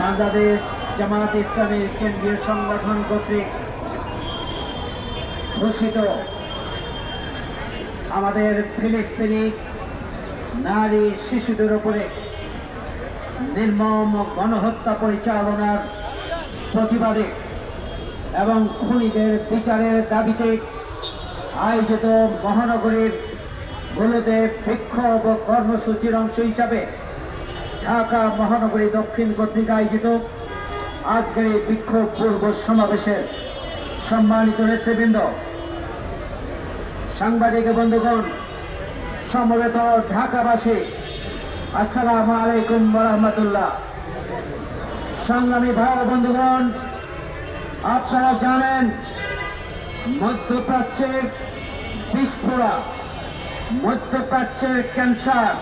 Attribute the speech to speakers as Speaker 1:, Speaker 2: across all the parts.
Speaker 1: বাংলাদেশ জামাত ইসলামী কেন্দ্রীয় সংগঠন কর্তৃক ঘোষিত আমাদের ফিলিস্তিনি নারী শিশুদের উপরে নির্মম গণহত্যা পরিচালনার প্রতিবাদে এবং খুনিদের বিচারের দাবিতে আয়োজিত মহানগরীর গুলোতে বিক্ষোভ কর্মসূচির অংশ হিসাবে ঢাকা মহানগরী দক্ষিণ কর্তৃক আয়োজিত আজকের এই বিক্ষোভ পূর্ব সমাবেশের সম্মানিত নেতৃবৃন্দ, সাংবাদিক বন্ধুগণ, সমবেত ঢাকাবাসী, আসসালামু আলাইকুম রহমতুল্লাহ সংগ্রামী ভাই বন্ধুগণ, আপনারা জানেন মধ্যপ্রাচ্যের বিস্ফোরা মধ্যপ্রাচ্যের ক্যান্সার।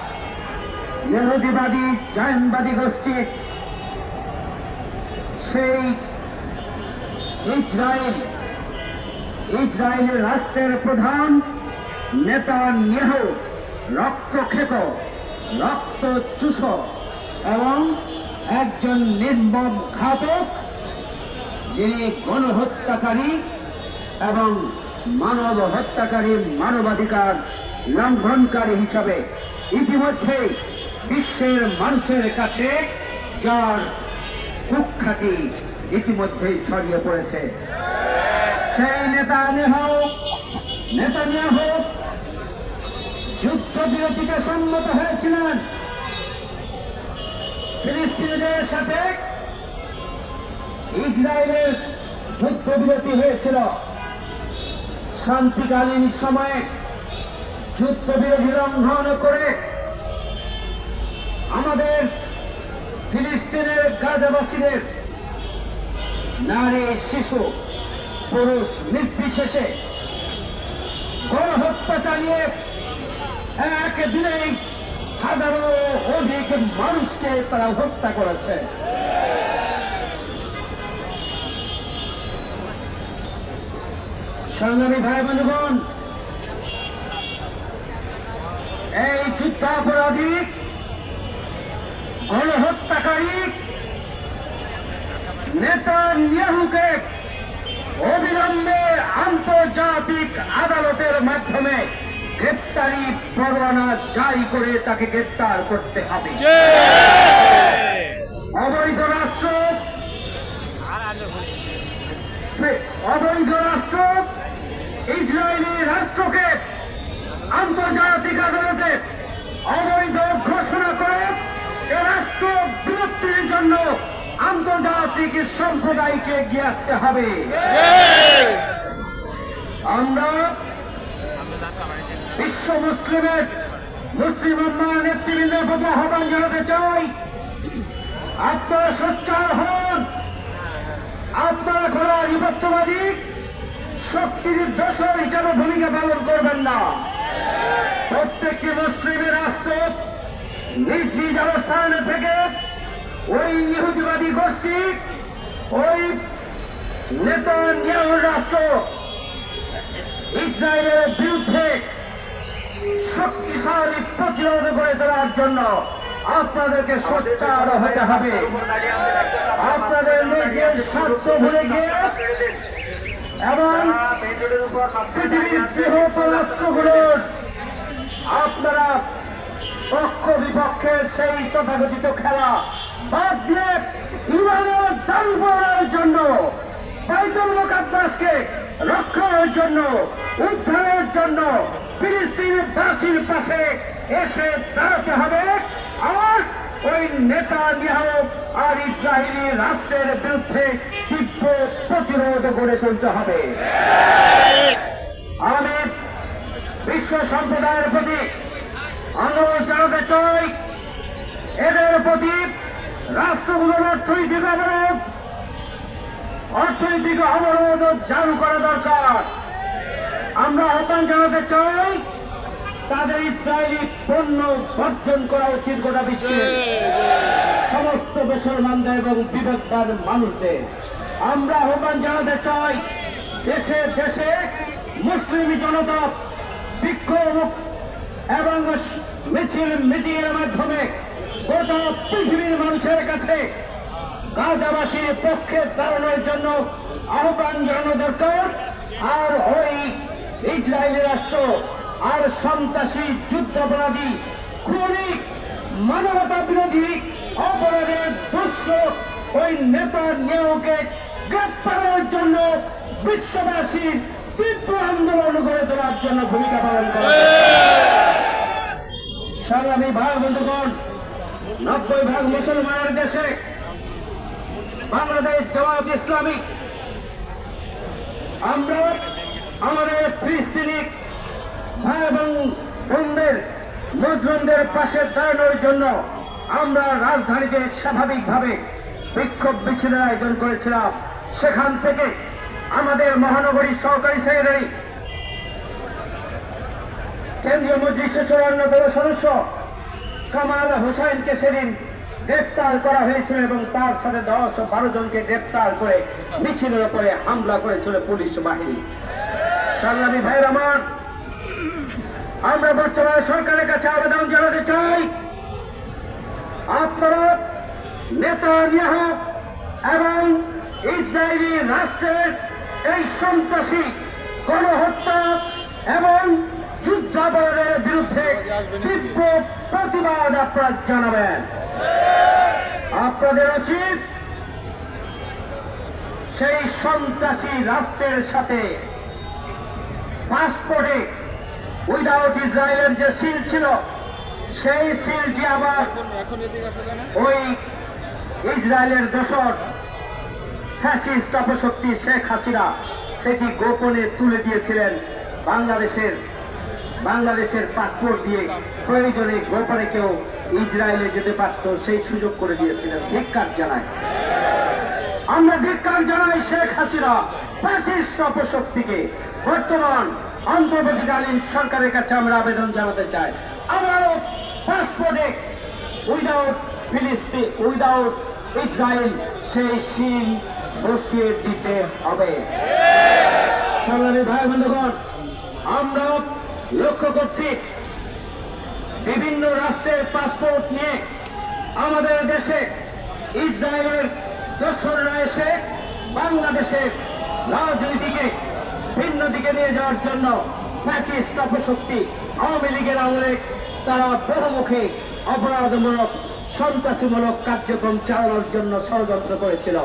Speaker 1: ইহুদিবাদী জায়নবাদী গোষ্ঠীর সেই ইসরায়েল ইসরায়েলের রাষ্ট্রের প্রধান নেতা নেহ রক্তক্ষেক রক্ত চুষ এবং একজন নির্মম ঘাতক, যিনি গণহত্যাকারী এবং মানব হত্যাকারী মানবাধিকার লঙ্ঘনকারী হিসাবে ইতিমধ্যে বিশ্বের মানুষের কাছে যার কুখ্যাতি ইতিমধ্যেই ছড়িয়ে পড়েছে। সেই নেতা নেহ নেতা নেহ যুদ্ধবিরতিতে সম্মত হয়েছিলেন। ফিলিস্তিনিদের সাথে ইসরায়েলের যুদ্ধবিরতি হয়েছিল। শান্তিকালীন সময়ে যুদ্ধবিরতি লঙ্ঘন করে আমাদের ফিলিস্তিনের গাজাবাসীদের নারী, শিশু, পুরুষ নির্বিশেষে গণহত্যা চালিয়ে একদিনেই হাজারো অধিক মানুষকে তারা হত্যা করেছে। সংগ্রামী ভাই বন্ধুগণ এই যুদ্ধাপরাধী, গণহত্যাকারী নেতা নিয়াহুকে অবিলম্বে আন্তর্জাতিক আদালতের মাধ্যমে গ্রেপ্তারি পরোয়ানা জারি করে তাকে গ্রেপ্তার করতে হবে। অবৈধ রাষ্ট্র অবৈধ রাষ্ট্র, ইসরায়েলি রাষ্ট্রকে আন্তর্জাতিক আদালতে অবৈধ ঘোষণা করে রাষ্ট্র বিরক্তির জন্য আন্তর্জাতিক সম্প্রদায়কে এগিয়ে আসতে হবে। আমরা বিশ্ব মুসলিমের মুসলিম উম্মার নেতৃবৃন্দের প্রতি আহ্বান জানাতে চাই, আপনারা সোচ্চার হন। আপনারা কোন আধিপত্যবাদী শক্তির দোষর হিসাবে ভূমিকা পালন করবেন না। প্রত্যেকটি মুসলিমের রাষ্ট্র নিজ নিজ অবস্থান থেকে ওই ইহুদিবাদী গোষ্ঠী, ওই নেতা রাষ্ট্র ইসরায়েলের বিরুদ্ধে শক্তিশালী প্রতিরোধ করে তোলার জন্য আপনাদেরকে সোচ্চার হতে হবে। আপনাদের নিজের স্বার্থ ভুলে গিয়ে এবং পৃথিবীর বৃহৎ রাষ্ট্রগুলোর আপনারা পক্ষ বিপক্ষের সেই তথাকথিত খেলা বাদ দিয়ে ইমানের দাবি পড়ার জন্য, বাইতুল মোকাদ্দাসকে রক্ষার জন্য, উদ্ধারের জন্য ফিলিস্তিনের বাসীর পাশে এসে দাঁড়াতে হবে। আর ওই নেতা নিহ আর ইসরায়েলি রাষ্ট্রের বিরুদ্ধে তীব্র প্রতিরোধ গড়ে তুলতে হবে। বিশ্ব সম্প্রদায়ের প্রতি অনুরোধ জানাতে চাই। এদের প্রতি রাষ্ট্রগুলোর অর্থনৈতিক অবরোধ অর্থনৈতিক অবরোধ চালু করা দরকার। আমরা আহ্বান জানাতে চাই, তাদের ইসরায়েলি পণ্য বর্জন করা উচিত গোটা বিশ্বে। সমস্ত মুসলমানদের এবং বিবেকবান মানুষদের। আমরা আহ্বান জানাতে চাই, দেশে দেশে মুসলিম জনতা বিক্ষোভ এবং মিছিল, মিটিংয়ের মাধ্যমে গোটা পৃথিবীর মানুষের কাছে গাজাবাসীর পক্ষে দাঁড়ানোর জন্য আহ্বান জানানো দরকার। আর ওই ইসরায়েলি রাষ্ট্র আর সন্ত্রাসী, যুদ্ধাপরাধী খুনি মানবতা বিরোধী, অপরাধের দুষ্ট ওই নেতা নিয়োগকে গ্রেপ্তারের জন্য বিশ্ববাসীর তীব্র আন্দোলন জন্য ভূমিকা পালন করে সংগ্রামী ভাই বন্ধুগণ নব্বই ভাগ মুসলমানের দেশে বাংলাদেশ জামাত ইসলামী। আমরা আমাদের ফিলিস্তিনি ভাই এবং বোনদের, মুসলিমদের পাশে দাঁড়ানোর জন্য আমরা রাজধানীতে স্বাভাবিকভাবে বিক্ষোভ মিছিলের আয়োজন করেছিলাম। সেখান থেকে আমাদের মহানগরী সহকারী সেক্রেটারি কেন্দ্রীয় মজলিসের অন্যতম সদস্য কামাল হোসাইনকে সেদিন গ্রেপ্তার করা হয়েছিল এবং তার সাথে দশ বারো জনকে গ্রেপ্তার করে মিছিলের উপরে হামলা করেছিল পুলিশ বাহিনী। সংগ্রামী ভাই আমার, আমরা বর্তমান সরকারের কাছে আবেদন জানাতে চাই, আপনারা নেতা এবং ইসরায়েলি রাষ্ট্রের এই সন্ত্রাসী গণহত্যা এবং প্রতিবাদ আপনারা জানাবেন। আপনাদের উচিত সেই সন্ত্রাসী রাষ্ট্রের সাথে পাসপোর্টে উইদাউট ইসরায়েলের যে সিল ছিল, সেই সিলটি আবার ওই ইসরায়েলের দোষর ফ্যাসিস্ট অপশক্তি শেখ হাসিনা, সেটি গোপনে তুলে দিয়েছিলেন বাংলাদেশের বাংলাদেশের পাসপোর্ট দিয়ে প্রয়োজনে গোপনে কেউ ইসরায়েলে যেতে পারত, সেই সুযোগ করে দিয়েছিলেন। ঠিক কাজ জানায়। আমরা ধিক্কার জানাই শেখ হাসিনা ফ্যাসিস্ট অপশক্তিকে। বর্তমান অন্তর্বর্তীকালীন সরকারের কাছে আমরা আবেদন জানাতে চাই। আমারও পাসপোর্টে উইদাউট ফিলিস্তিন উইদাউট ইসরায়েল সেই সিল বসিয়ে দিতে হবে। সংগ্রামী ভাই, বন্ধুগণ আমরা লক্ষ্য করছি। বিভিন্ন রাষ্ট্রের পাসপোর্ট নিয়ে আমাদের দেশে ইসরায়েলের দোসররা এসে বাংলাদেশের রাজনীতিকে ভিন্ন দিকে নিয়ে যাওয়ার জন্য ফ্যাসিস্ট অপশক্তি আওয়ামী লীগের আমলে তারা বহুমুখী, অপরাধমূলক, সন্ত্রাসীমূলক কার্যক্রম চালানোর জন্য ষড়যন্ত্র করেছিল।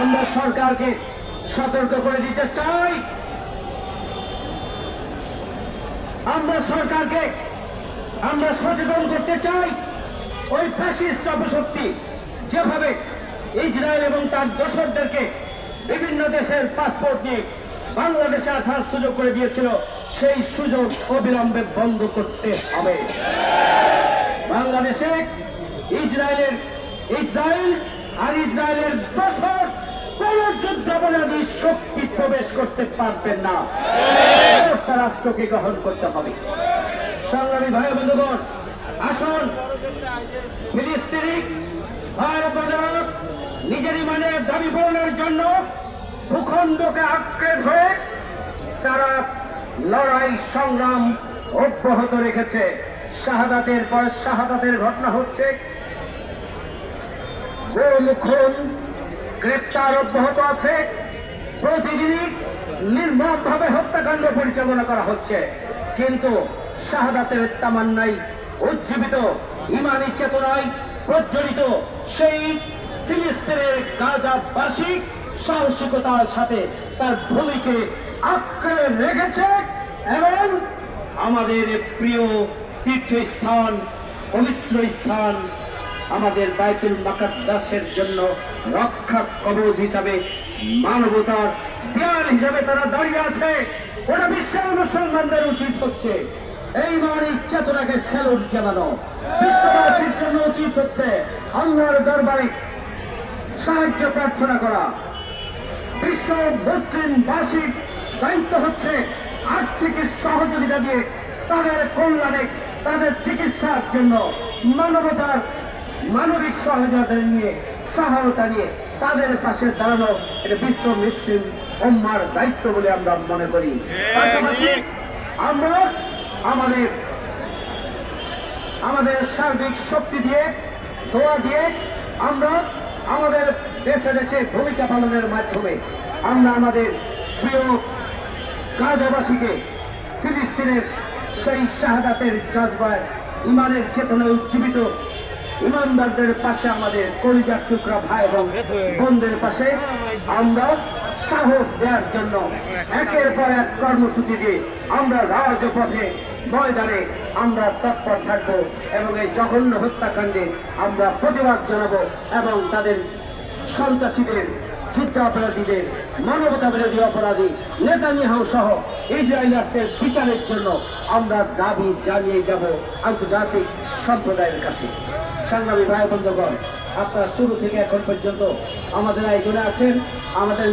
Speaker 1: আমরা সরকারকে সতর্ক করে দিতে চাই। আমরা সরকারকে, আমরা সচেতন করতে চাই। ওই ফ্যাসিস্ট অপশক্তি যেভাবে ইসরায়েল এবং তার দোসরদেরকে বিভিন্ন দেশের পাসপোর্ট নিয়ে বাংলাদেশে আসার সুযোগ করে দিয়েছিল, সেই সুযোগ অবিলম্বে বন্ধ করতে হবে। বাংলাদেশে ইসরায়েলের ইসরায়েল আর ইসরায়েলের দোসর কোন যুদ্ধাপরাধী শক্তি প্রবেশ করতে পারবেন না। রাষ্ট্রকে গ্রহণ করতে হবে? সংগ্রামী ভাই বন্ধুগণ, আসুন। ফিলিস্তিনি বাজার নিজের ইমানের দাবি পূরণের জন্য ভূখণ্ডকে আঁকড়ে ধরে তারা লড়াই, সংগ্রাম অব্যাহত রেখেছে। শাহাদাতের পর শাহাদাতের ঘটনা হচ্ছে গোলক্ষণ গ্রেপ্তার অব্যাহত আছে। প্রতিদিনই নির্মম ভাবে হত্যাকাণ্ড পরিচালনা করা হচ্ছে। কিন্তু শাহাদাতের তামান্নাই উজ্জীবিত, ইমানি চেতনায় প্রজ্বলিত সেই ফিলিস্তিনের গাজাবাসী সাহসিকতার সাথে তার ভূমিকে আঁকড়ে রেখেছে এবং আমাদের প্রিয় তীর্থস্থান পবিত্র স্থান আমাদের বাইতুল মাকাদ্দাসের জন্য রক্ষা কবচ হিসাবে মানবতার দেয়াল হিসাবে তারা দাঁড়িয়ে আছে। ওটা বিশ্বের মুসলমানদের উচিত হচ্ছে এই স্যালুট জানানো। বিশ্ববাসীর জন্য উচিত হচ্ছে আল্লাহর দরবারে সাহায্য প্রার্থনা করা। বিশ্ব মুসলিমবাসীর দায়িত্ব হচ্ছে আর্থিক সহযোগিতা দিয়ে তাদের কল্যাণে, তাদের চিকিৎসার জন্য মানবতার মানবিক সহযোগিতা নিয়ে, সহায়তা নিয়ে তাদের পাশে দাঁড়ানো এটা বিশ্ব মুসলিম উম্মার দায়িত্ব বলে আমরা মনে করি। পাশাপাশি আমরা আমাদের আমাদের সার্বিক শক্তি দিয়ে, দোয়া দিয়ে আমরা আমাদের দেশে দেশে ভূমিকা পালনের মাধ্যমে আমরা আমাদের প্রিয় গাজাবাসীকে ফিলিস্তিনের সেই শাহাদাতের জজবায়, ইমানের চেতনায় উজ্জীবিত ইমানদারদের পাশে আমাদের কলিজার টুকরা ভাই এবং বোনদের পাশে আমরা সাহস দেওয়ার জন্য একের পর এক কর্মসূচি দিয়ে আমরা রাজপথে, ময়দানে আমরা তৎপর থাকব এবং এই জঘন্য হত্যাকাণ্ডে আমরা প্রতিবাদ জানাব এবং তাদের সন্ত্রাসীদের যুদ্ধ অপরাধীদের মানবতা বিরোধী অপরাধী, নেতানিয়াহু সহ ইসরায়েল রাষ্ট্রের বিচারের জন্য আমরা দাবি জানিয়ে যাব আন্তর্জাতিক সম্প্রদায়ের কাছে। সংগ্রামী ভাই বন্ধুগণ আপনারা শুরু থেকে এখন পর্যন্ত আমাদের আয়োজনে আছেন আমাদের